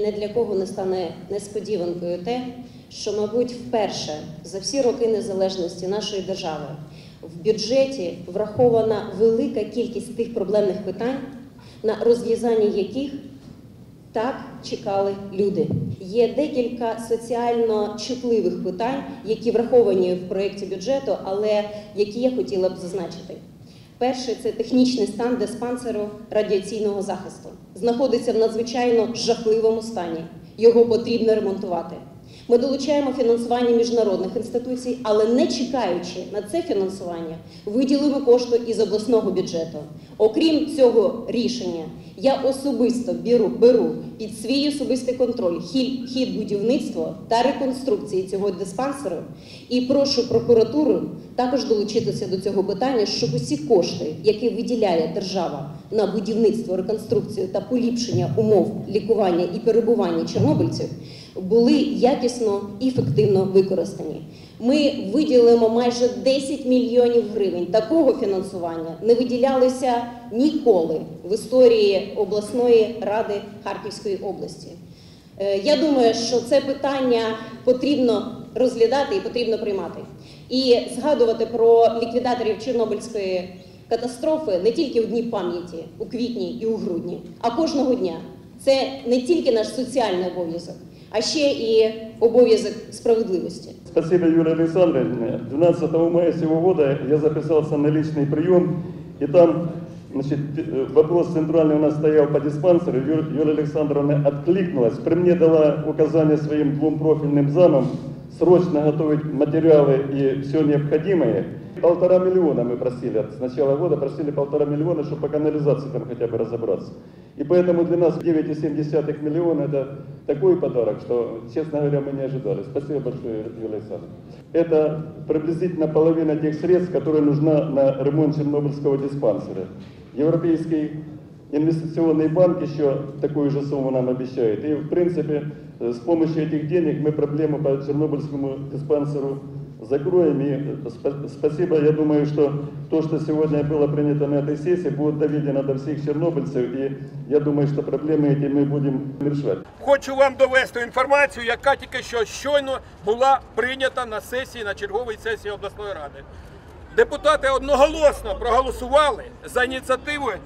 Не для кого не стане несподіванкою те, що, мабуть, вперше за всі роки незалежності нашої держави в бюджеті врахована велика кількість тих проблемних питань, на розв'язання яких так чекали люди. Є декілька соціально чутливих питань, які враховані в проєкті бюджету, але які я хотіла б зазначити. Перше це технічний стан диспансеру радіаційного захисту. Знаходиться в надзвичайно жахливому стані. Його потрібно ремонтувати. Ми долучаємо фінансування міжнародних інституцій, але не чекаючи на це фінансування, виділили кошти із обласного бюджету. Окрім цього рішення, я особисто беру, беру під свій особистий контроль хід, хід будівництва та реконструкції цього диспансеру і прошу прокуратуру також долучитися до цього питання, щоб усі кошти, які виділяє держава на будівництво, реконструкцію та поліпшення умов лікування і перебування чорнобильців, були якісно і ефективно використані. Ми виділимо майже 10 мільйонів гривень. Такого фінансування не виділялося ніколи в історії обласної ради Харківської області. Е, Я думаю, що це питання потрібно розглядати і потрібно приймати. І згадувати про ліквідаторів Чорнобильської катастрофи не тільки в дні пам'яті у квітні і у грудні, а кожного дня. Це не тільки наш соціальний обов'язок, а ще і обов'язок справедливості. Спасибо, Юлия Александровна. 12 мая сего года я записался на личный прием, и там значит, вопрос центральный у нас стоял по диспансеру. Юлия Александровна откликнулась, при мне дала указание своим двум профильным замам срочно готовить материалы и все необходимое. Полтора миллиона мы просили, с начала года просили полтора миллиона, чтобы по канализации там хотя бы разобраться. И поэтому для нас 9,7 миллиона это такой подарок, что, честно говоря, мы не ожидали. Спасибо большое, Юлия Александровна. Это приблизительно половина тех средств, которые нужна на ремонт Чернобыльского диспансера. Европейский инвестиционный банк еще такую же сумму нам обещает. И, в принципе, с помощью этих денег мы проблему по Чернобыльскому диспансеру закроем. И э, спа- спасибо, я думаю, что то, что сегодня было принято на этой сессии, будет доведено до всех чернобыльцев. И я думаю, что проблемы эти мы будем решать. Хочу вам довести інформацію, яка тільки що щойно була прийнята на сесії, на черговій сесії обласної ради. Депутати одноголосно проголосували за ініціативою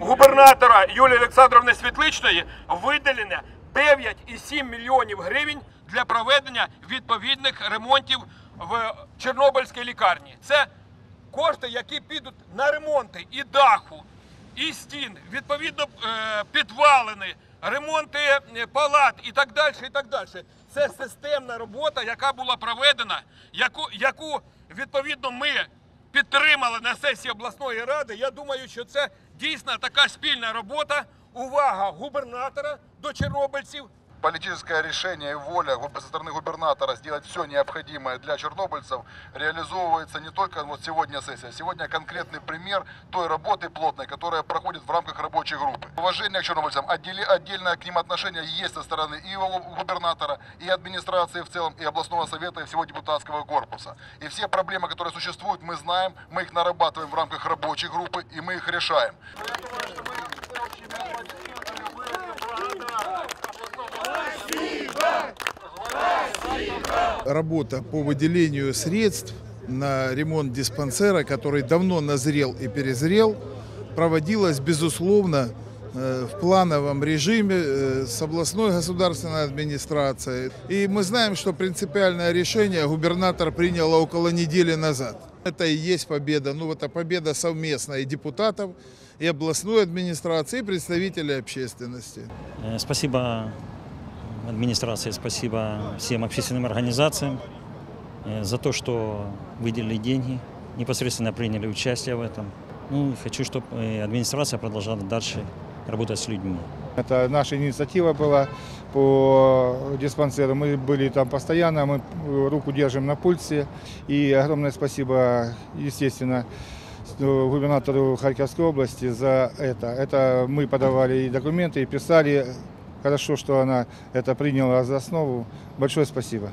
губернатора Юлії Олександровни Світличної виділення 9,7 мільйонів гривень для проведення відповідних ремонтів в Чорнобильській лікарні. Це кошти, які підуть на ремонти і даху, і стін, відповідно е, підвалини, ремонти е, палат і так далі. і так далі. Це системна робота, яка була проведена, яку, яку відповідно ми підтримали на сесії обласної ради. Я думаю, що це дійсно така спільна робота. Увага губернатора до чорнобильців, политическое решение и воля со стороны губернатора сделать все необходимое для чернобыльцев реализовывается не только вот сегодня сессия, сегодня конкретный пример той работы плотной, которая проходит в рамках рабочей группы. Уважение к чернобыльцам, отдельное к ним отношение есть со стороны и губернатора, и администрации в целом, и областного совета, и всего депутатского корпуса. И все проблемы, которые существуют, мы знаем, мы их нарабатываем в рамках рабочей группы, и мы их решаем. Работа по выделению средств на ремонт диспансера, который давно назрел и перезрел, проводилась, безусловно, э, в плановом режиме э, с областной государственной администрацией. И мы знаем, что принципиальное решение губернатор принял около недели назад. Это и есть победа. Ну, это победа совместная и депутатов, и областной администрации, и представителей общественности. Э, Спасибо администрации, спасибо всем общественным организациям э, за то, что выделили деньги, непосредственно приняли участие в этом. Ну, хочу, чтобы администрация продолжала дальше работать с людьми. Это наша инициатива была по диспансеру. Мы были там постоянно, мы руку держим на пульсе. И огромное спасибо, естественно, губернатору Харьковской области за это. Это мы подавали и документы, и писали. Хорошо, что она это приняла за основу. Большое спасибо.